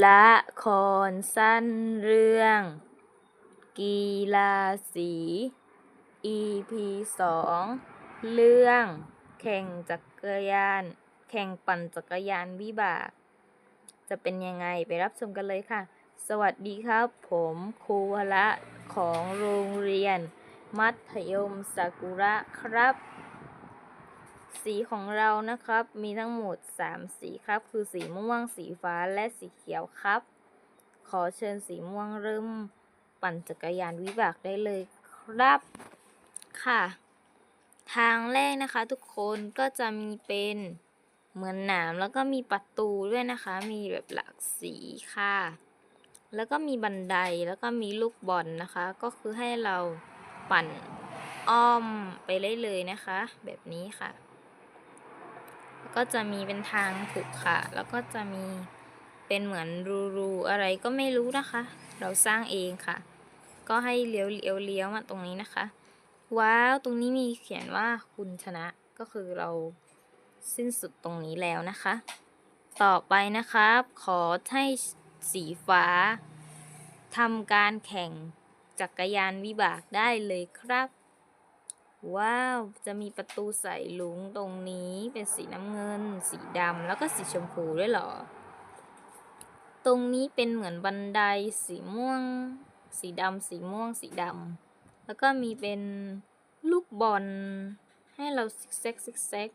ละครสั้นเรื่อง กีฬาสี EP สองเรื่อง แข่งจักรยาน แข่งปั่นจักรยานวิบาก จะเป็นยังไงไปรับชมกันเลยค่ะ สวัสดีครับ ผมครูวละของโรงเรียน มัธยมสากุระครับ สีของเรานะครับ มีทั้งหมด 3 สีครับ คือสีม่วง สีฟ้าและสีเขียวครับ ขอเชิญสีม่วงเริ่มปั่นจักรยานวิบากได้เลยครับค่ะ ทางแรกนะคะ ทุกคนก็จะมีเป็นเหมือนหนามแล้วก็มีประตูด้วยนะคะ มีแบบหลากสีค่ะ แล้วก็มีบันไดแล้วก็มีลูกบอลนะคะ ก็คือให้เราปั่นอ้อมไปเลยเลยๆนะคะ แบบนี้ค่ะ ก็จะมีเป็นทางขรุขระแล้วก็จะมีเป็นเหมือนรูๆอะไรก็ไม่รู้นะคะ เราสร้างเองค่ะ ก็ให้เลี้ยวเลี้ยวเลี้ยวมาตรงนี้นะคะ ว้าวตรงนี้มีเขียนว่าคุณชนะก็คือเราสิ้นสุดตรงนี้แล้วนะคะ ต่อไปนะครับ ขอให้สีฟ้าทำการแข่งจักรยานวิบากได้เลยครับ ว้าว จะมีประตูใส่ลุงตรงนี้เป็นสีน้ำเงิน สีดำแล้วก็สีชมพูด้วยหรอ ตรงนี้เป็นเหมือนบันไดสีม่วง สีดำสีม่วง สีดำแล้วก็มีเป็นลูกบอล ให้เราซิกแซกซิกแซก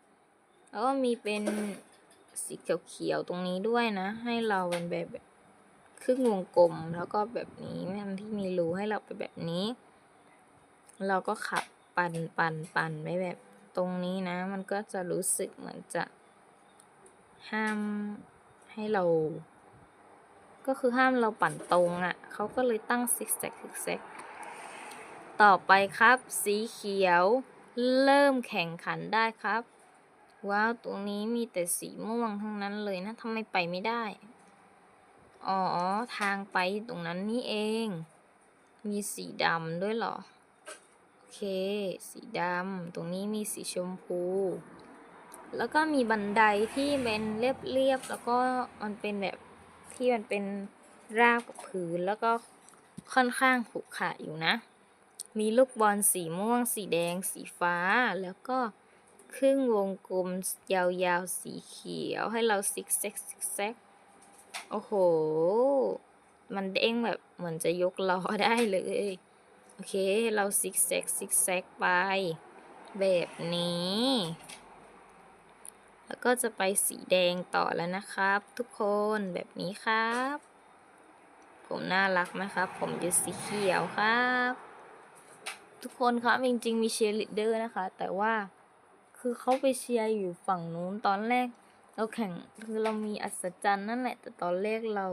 แล้วก็มีเป็นสีเขียวๆตรงนี้ด้วยนะ ให้เราเป็นแบบครึ่งวงกลมแล้วก็แบบนี้ทำที่มีรูให้เราเป็นแบบนี้ เราก็ขับ ปั่นปั่นปั่นไปแบบตรงนี้นะ มันก็จะรู้สึกเหมือนจะ ห้ามให้เรา ก็คือห้ามเราปั่นตรงอะ่ะเขาก็เลยตั้งซิกแซกซิกแซกต่อไปครับ สีเขียว เริ่มแข่งขันได้ครับ ว้าวตรงนี้มีแต่สีม่วงทั้งนั้นเลยนะทำไมไปไม่ได้ อ๋อ ทางไปตรงนั้นนี่เอง มีสีดำด้วยเหรอโอ เค สีดำ ตรงนี้มีสีชมพู แล้วก็มีบันไดที่เป็นเรียบๆ แล้วก็มันเป็นแบบที่มันเป็นราบกับพื้น แล้วก็ค่อนข้างขรุขระอยู่นะ มีลูกบอลสีม่วง สีแดง สีฟ้า แล้วก็ครึ่งวงกลมยาวๆ สีเขียวให้เราซิกแซกซิกแซกโอ้โห มันเด้งแบบเหมือนจะยกล้อได้เลย โอเค เราซิกแซกซิกแซกไป แบบนี้ แล้วก็จะไปสีแดงต่อแล้วนะครับ ทุกคนแบบนี้ครับ ผมน่ารักไหมครับ ผมจะสีเขียวครับ ทุกคนครับจริงๆ มีเชียร์ลีดเดอร์นะคะ แต่ว่าคือเขาไปเชียร์อยู่ฝั่งนู้นตอนแรก เราแข่งคือเรามีอัศจรรย์นั่นแหละ แต่ตอนแรกเรา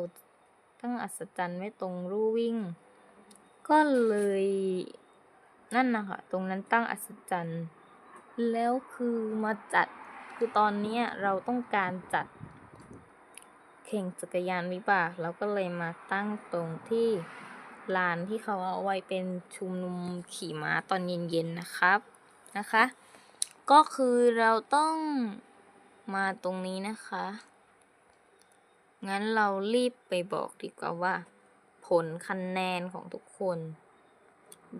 ตั้งอัศจรรย์ไว้ตรงรูวิ่ง ก็เลยนั่นนะคะตรงนั้นตั้งอัศจรรย์ แล้วคือมาจัดคือตอนนี้เราต้องการจัดแข่งจักรยานวิบากเราก็เลยมาตั้งตรงที่ลานที่เขาเอาไว้เป็นชุมนุมขี่ม้าตอนเย็นๆนะครับนะคะ ก็คือเราต้องมาตรงนี้นะคะ งั้นเรารีบไปบอกดีกว่าว่า ผลคะแนนของทุกคน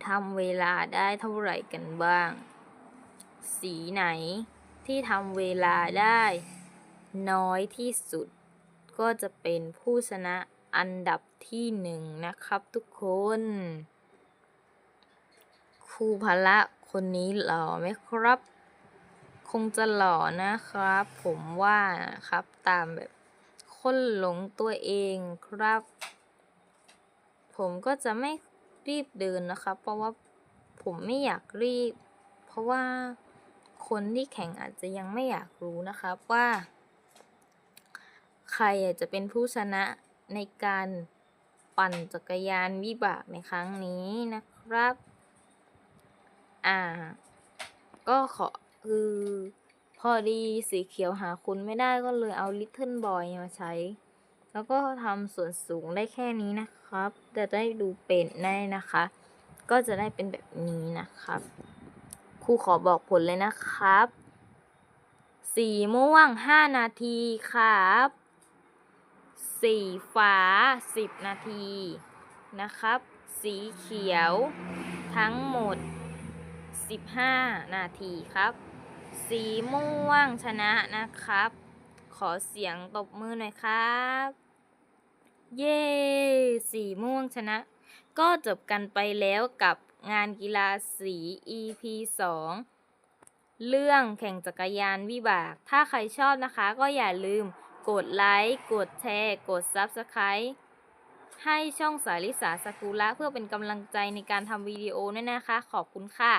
ทำเวลาได้เท่าไหร่กันบ้าง สีไหนที่ทำเวลาได้ น้อยที่สุด ก็จะเป็นผู้ชนะอันดับที่หนึ่งนะครับทุกคน ครูพละคนนี้หล่อไหมครับ คงจะหล่อนะครับ ผมว่านะครับตามแบบคนหลงตัวเองครับ ผมก็จะไม่รีบเดินนะครับเพราะว่าผมไม่อยากรีบ เพราะว่าคนที่แข่งอาจจะยังไม่อยากรู้นะครับว่า ใครอะจะเป็นผู้ชนะในการปั่นจักรยานวิบากในครั้งนี้นะครับ อ่า ก็ขอคือพอดีสีเขียวหาคุณไม่ได้ก็เลยเอา Little Boy มาใช้ แล้วก็ทำส่วนสูงได้แค่นี้นะครับ จะได้ดูเป็นแน่นะคะ ก็จะได้เป็นแบบนี้นะครับ ครูขอบอกผลเลยนะครับ สีม่วง 5 นาทีครับ สีฟ้า 10 นาทีนะครับ สีเขียวทั้งหมด 15 นาทีครับ สีม่วงชนะนะครับขอเสียงตบมือหน่อยครับ เย้สีม่วงชนะ ก็จบกันไปแล้วกับงานกีฬาสี EP 2 เรื่องแข่งจักรยานวิบาก ถ้าใครชอบนะคะก็อย่าลืมกดไลค์ กดแชร์ กด Subscribe ให้ช่องสาริสาสกุละเพื่อเป็นกำลังใจในการทำวิดีโอด้วยนะคะ ขอบคุณค่ะ